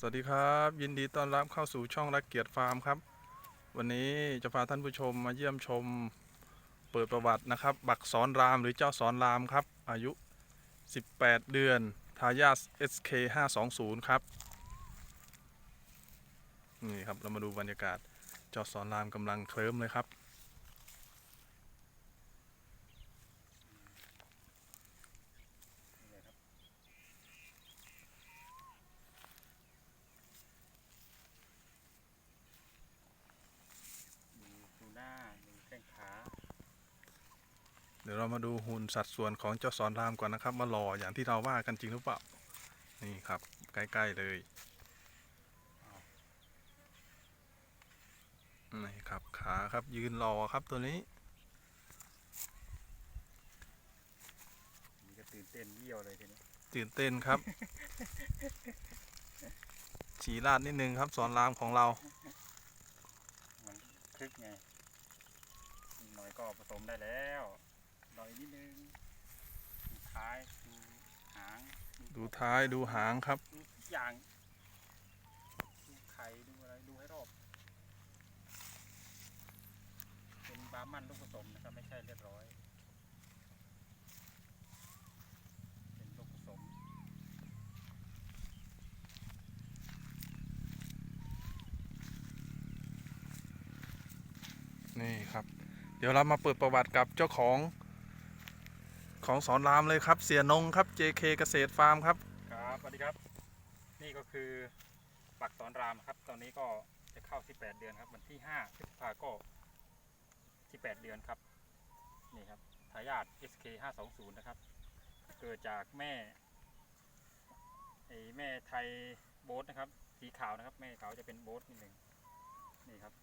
สวัสดีครับ ยินดีต้อนรับเข้าสู่ช่องรักเกียรติฟาร์มครับ วันนี้จะพาท่านผู้ชมมาเยี่ยมชมเปิดประวัตินะครับ บักสอนรามหรือเจ้าสอนรามครับ อายุ 18 เดือนทายาท SK 520ครับนี่ครับเรามาดูบรรยากาศเจ้าสอนรามกำลังเคลิ้มเลยครับ ดูดูหน้าดูแข้งขา เดี๋ยวเรา มาดูหุ่นสัดส่วนของเจ้าสอนรามก่อนนะครับ มาหล่ออย่างที่เราว่ากันจริงหรือเปล่า นี่ครับใกล้ๆเลย นี่ครับขาครับยืนรอครับตัวนี้นี่ก็ตื่นเต้นเยี่ยวเลยทีนี้ตื่นเต้นครับ ฉีราดนิดนึงครับสอนรามของเรามันคึกไงอีกหน่อยก็ผสมได้แล้ว รออีกนิดนึงดูท้ายดูหางดูท้ายดูหางครับ ดูทุกอย่างดูไข่ดูอะไรดูให้รอบ เป็นบาร์มันลูกผสมนะครับไม่ใช่เรียบร้อย เป็นลูกผสมนี่ครับ เดี๋ยวเรามาเปิดประวัติกับเจ้าของ ของสอนรามเลยครับ เสียนงครับ JK เกษตรฟาร์มครับ ครับสวัสดีครับ นี่ก็คือปักสอนรามครับ ตอนนี้ก็จะเข้า 18 เดือนครับวันที่5พฤษภาก็ 18 เดือนครับ นี่ครับทายาท SK 520นะครับ เกิดจากแม่ไอแม่ไทยโบ๊ทนะครับ สีขาวนะครับ แม่ขาวจะเป็นโบ๊ทนิดหนึ่งนี่ครับ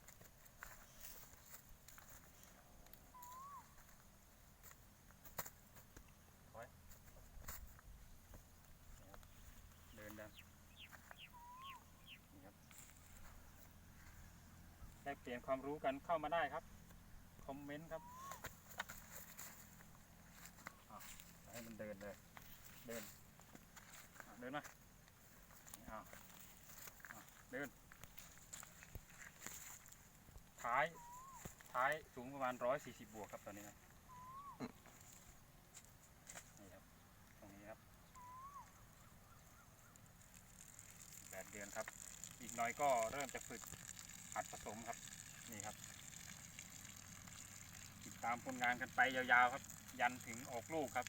เดินดันนี่ครับ ได้เปลี่ยนความรู้กันเข้ามาได้ครับ คอมเมนต์ครับอะให้มันเดินเลย เดินอะเดินมานี่อ้าวอะเดิน ท้าย ท้ายสูงประมาณร้อยสี่สิบบวกครับตอนนี้นะนี่ครับ ตรงนี้ครับแปดเดือนครับ อีกหน้อยก็เริ่มจะฝึก หัดผสมครับนี่ครับ ติดตามผลงานกันไปยาวๆครับ ยันถึงออกลูกครับ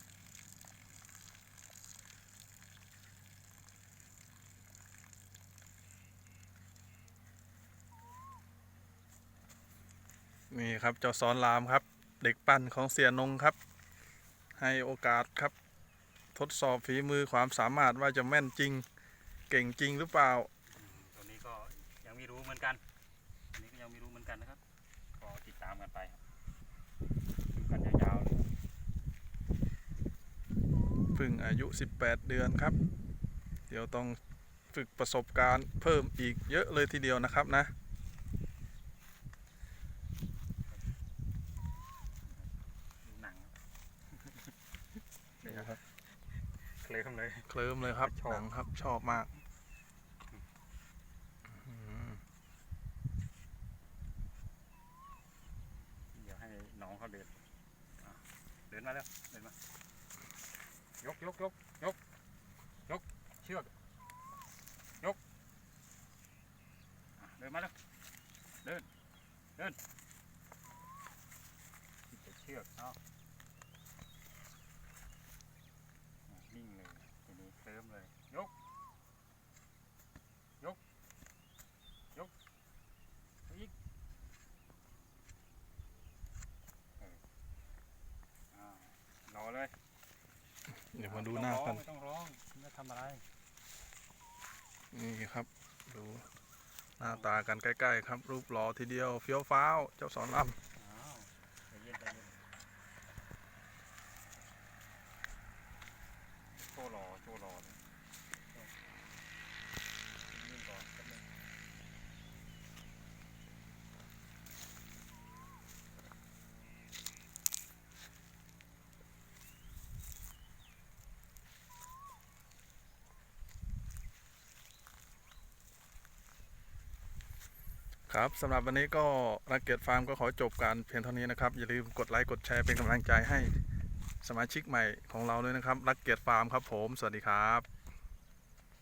นี่ครับเจ้าสอนรามครับ เด็กปั้นของเสียนงครับ ให้โอกาสครับ ทดสอบฝีมือความสามารถว่าจะแม่นจริง เก่งจริงหรือเปล่า ตัวนี้ก็ยังไม่รู้เหมือนกัน ตัวนี้ก็ยังไม่รู้เหมือนกันนะครับก็ติดตามกันไปครับดูกันยาวๆเลยเพึ่งอายุ 18 เดือนครับ เดี๋ยวต้องฝึกประสบการณ์เพิ่มอีกเยอะเลยทีเดียวนะครับนะ ดูหนังนี่ครับเคลิ้มเลย เคลิ้มเลยครับชอบหนังครับชอบมากอืม เดี๋ยวให้น้อง เขาเดินเดินมาเร็วเดินมายกยกยกยกยกเชือกยกเดินมาเร็วเดินเดินติดต่เชือกเนาะนิ่งเลยทีนี้เคลิ้มเลย ยก ยก ยกอีก อ่ารอเลย เดี๋ยวมาดูหน้ากัน ไม่ต้องร้องไม่ทำอะไร นี่ครับ ดูหน้าตากันใกล้ ๆ ครับ รูปหล่อทีเดียวเฟี้ยวฟ้าว เจ้าสอนรามอ้าวใจเย็นใจเย็นโชว์รอโชว์รอเลยนิ่งก่อนแป๊บนึง ครับสำหรับวันนี้ก็รักเกียรติฟาร์มก็ขอจบการเพียงเท่านี้นะครับ อย่าลืมกดไลค์กดแชร์เป็นกำลังใจให้สมาชิกใหม่ของเราด้วยนะครับ รักเกียรติฟาร์มครับผม สวัสดีครับ